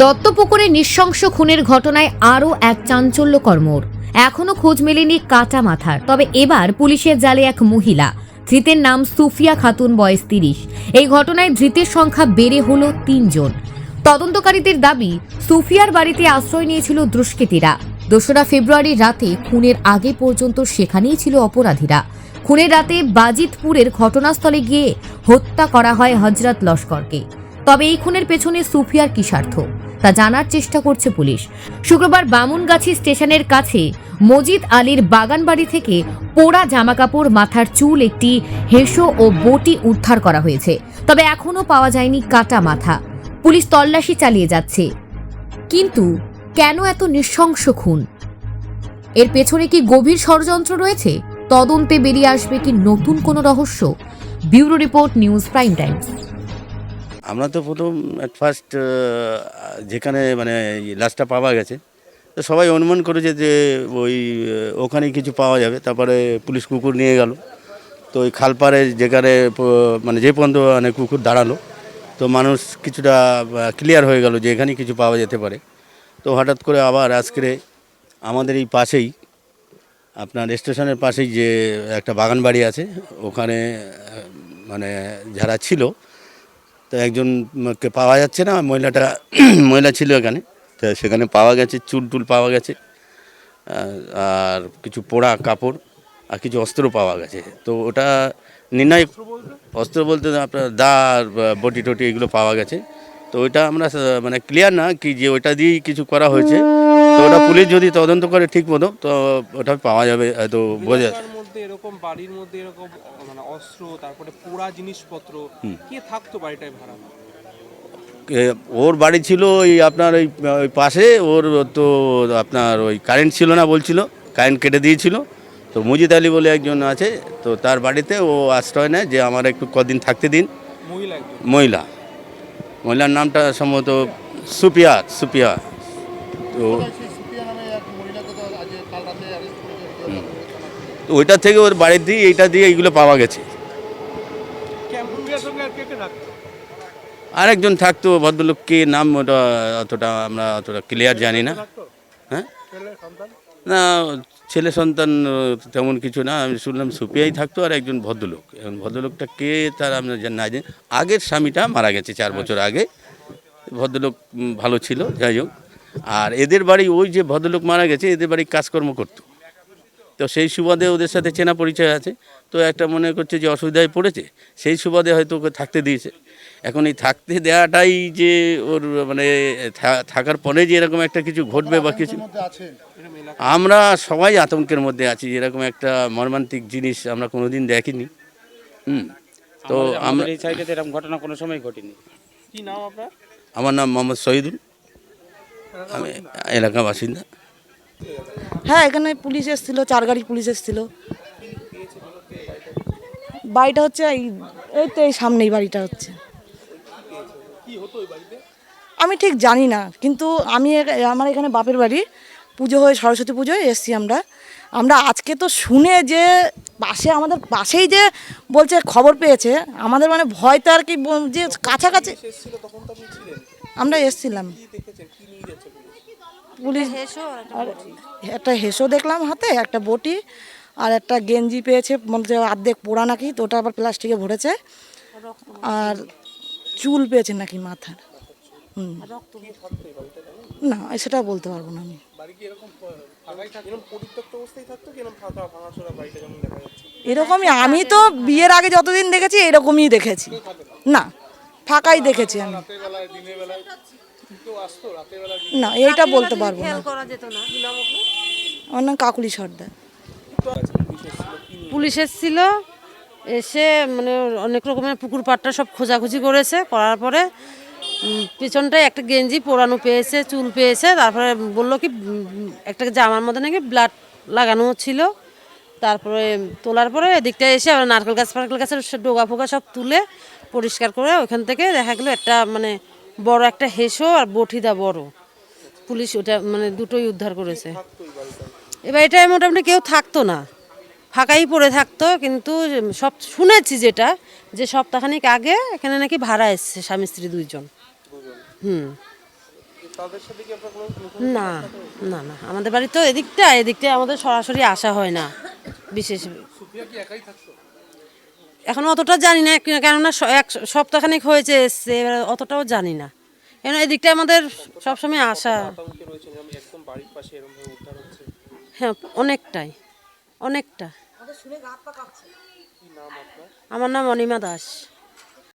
দত্তপুকুরে নৃশংস খুনের ঘটনায় আরও এক চাঞ্চল্যকর মোড়। এখনও খোঁজ মেলেনি কাটা মাথার। তবে এবার পুলিশের জালে এক মহিলা। ধৃতের নাম সুফিয়া খাতুন, বয়স তিরিশ। এই ঘটনায় ধৃতের সংখ্যা বেড়ে হল তিনজন। তদন্তকারীদের দাবি, সুফিয়ার বাড়িতে আশ্রয় নিয়েছিল দুষ্কৃতীরা। দোসরা ফেব্রুয়ারি রাতে খুনের আগে পর্যন্ত সেখানেই ছিল অপরাধীরা। খুনের রাতে বাজিতপুরের ঘটনাস্থলে গিয়ে হত্যা করা হয় হজরত লস্করকে। তবে এই খুনের পেছনে সুফিয়ার কি স্বার্থ? তা জানার চেষ্টা করছে পুলিশ। শুক্রবার বামুনগাছি স্টেশনের কাছে মজিদ আলীর বাগানবাড়ি থেকে পোড়া জামাকাপড় মাথার চুল একটি হেসো ও বটি উদ্ধার করা হয়েছে। তবে এখনও পাওয়া যায়নি কাটা মাথা। পুলিশ তল্লাশি চালিয়ে যাচ্ছে। কিন্তু কেন এত নৃশংস খুন? এর পেছনে কি গভীর ষড়যন্ত্র রয়েছে? তদন্তে বেরিয়ে আসবে কি নতুন কোনো রহস্য? Bureau report News Prime Times. আমরা তো প্রথম ফার্স্ট যেখানে মানে লাশটা পাওয়া গেছে তো সবাই অনুমান করেছে যে ওই আহ, ওখানেই কিছু পাওয়া যাবে। তারপরে পুলিশ কুকুর নিয়ে গেল। তো ওই খালপাড়ে যেখানে মানে যে পর্যন্ত মানে কুকুর দাঁড়াল তো মানুষ কিছুটা ক্লিয়ার হয়ে গেল যে এখানেই কিছু পাওয়া যেতে পারে। তো হঠাৎ করে আবার আজকে আমাদের এই পাশেই আপনার স্টেশনের পাশেই যে একটা বাগান বাড়ি আছে ওখানে মানে যারা ছিল তো একজনকে পাওয়া যাচ্ছে না, মহিলাটা, মহিলা ছিল এখানে। তো সেখানে পাওয়া গেছে, চুল টুল পাওয়া গেছে, আর কিছু পোড়া কাপড় আর কিছু অস্ত্র পাওয়া গেছে। তো ওটা নির্ণয় অস্ত্র বলতে আপনার দা বটি টটি এগুলো পাওয়া গেছে। তো ওইটা আমরা মানে ক্লিয়ার না কি যে ওইটা দিয়েই কিছু করা হয়েছে। তো ওটা পুলিশ যদি তদন্ত করে ঠিক মতো, তো ওটা পাওয়া যাবে, হয়তো বোঝা মধ্যে এরকম বাড়ির মধ্যে এরকম মানে অস্ত্র তারপরে পোড়া জিনিসপত্র কে থাকতো বাড়িটায় ভাড়া ওর বাড়ি ছিল ওই আপনার ওই ওই পাশে ওর তো আপনার ওই কারেন্ট ছিল না বলছিল কারেন্ট কেটে দিয়েছিল। তো মুজিদ আলী বলে একজন আছে তো তার বাড়িতে ও আশ্রয় নেয় যে আমার একটু কদিন থাকতে দিন। মহিলা মহিলা। মহিলার নামটা সম্ভবত সুপিয়া সুপিয়া। তো তো ওইটা থেকে ওর বাড়ির দিয়ে এইটা দিয়ে এইগুলো পাওয়া গেছে। আরেকজন থাকতো ভদ্রলোক কে নাম ওটা অতটা আমরা অতটা ক্লিয়ার জানি না। হ্যাঁ? না ছেলে সন্তান তেমন কিছু না আমি শুনলাম সুপিয়াই থাকতো আর একজন ভদ্রলোক। এখন ভদ্রলোকটা কে তার আমরা জানি না জানি আগের স্বামীটা মারা গেছে চার বছর আগে। ভদ্রলোক ভালো ছিল যাই হোক। আর এদের বাড়ি ওই যে ভদ্রলোক মারা গেছে এদের বাড়ি কাজকর্ম করতো। তো সেই সুবাদে ওদের সাথে চেনা পরিচয় আছে। তো একটা মনে করছে যে অসুবিধায় পড়েছে সেই সুবাদে হয়তো ওকে থাকতে দিয়েছে। এখন এই থাকতে দেওয়াটাই যে ওর মানে থা- থাকার পরে যে এরকম একটা কিছু ঘটবে বা কিছু আমরা সবাই আতঙ্কের মধ্যে আছি এরকম একটা মর্মান্তিক জিনিস আমরা কোনোদিন দেখিনি। হুম তো আমরা এই সাইডে এরকম ঘটনা কোনো সময় ঘটেনি। কি নাম আপনার? আমার নাম মোহাম্মদ শহীদুল আমি এলাকা বাসিন্দা হ্যাঁ এখানে পুলিশ এসেছিল, চার গাড়ি পুলিশ এসেছিল। বাড়িটা হচ্ছে এই এই তো এই সামনেই বাড়িটা হচ্ছে। আমি ঠিক জানি না, কিন্তু আমি আমার এখানে বাপের বাড়ি। পুজো হয়ে, সরস্বতী পুজোয় এসছি আমরা। আমরা আজকে তো শুনে যে, পাশে আমাদের পাশেই যে বলছে, খবর পেয়েছে, আমাদের মানে ভয় তো আর কি যে কাছাকাছি আমরা এসছিলাম। পুলিশ একটা হেসো দেখলাম হাতে একটা বটি আর একটা গেঞ্জি পেয়েছে মনে হচ্ছে অর্ধেক পোড়া নাকি তো ওটা আবার প্লাস্টিকে ভরেছে। আর চুল পেয়েছে নাকি মাথার। হুম। না সেটা বলতে পারব না আমি। এরকমই আমি তো বিয়ের আগে যতদিন দেখেছি এরকমই দেখেছি। না ফাঁকাই দেখেছি আমি। না এইটা বলতে পারব না। নাম আপনার আমার নাম কাকুলি সর্দার। পুলিশ এসেছিল এসে মানে অনেক রকমের পুকুর পাটটা সব খোঁজাখুঁজি করেছে করার পরে পিছনটায় একটা গেঞ্জি পোড়ানো পেয়েছে চুল পেয়েছে তারপরে বলল কি একটা জামার মধ্যে নাকি ব্লাড লাগানো ছিল। তারপরে তোলার পরে এদিকটা এসে আবার নারকেল গাছ ফারকেল গাছের ডোগা ফোগা সব তুলে পরিষ্কার করে ওখান থেকে দেখা গেলো একটা মানে বড় একটা হেসো আর বঠিদা বড়। পুলিশ ওটা মানে দুটোই উদ্ধার করেছে। এবার এটাই মোটামুটি কেউ থাকতো না। ফাঁকাই পড়ে থাকতো, কিন্তু সব শুনেছি যেটা, যে সপ্তাহখানিক আগে এখানে নাকি ভাড়া এসছে স্বামী স্ত্রী দুইজন। হুম। না না না, আমাদের বাড়ি তো এদিকটা এদিকটা আমাদের সরাসরি আসা হয় না। বিশেষ এখন অতটা জানি না কেন- কেননা এক সপ্তাহখানেক হয়েছে এসছে এবার অতটাও জানি না। কেন এদিকটা আমাদের সবসময় আসা। হ্যাঁ অনেকটাই অনেকটা। আমার নাম অনিমা দাস।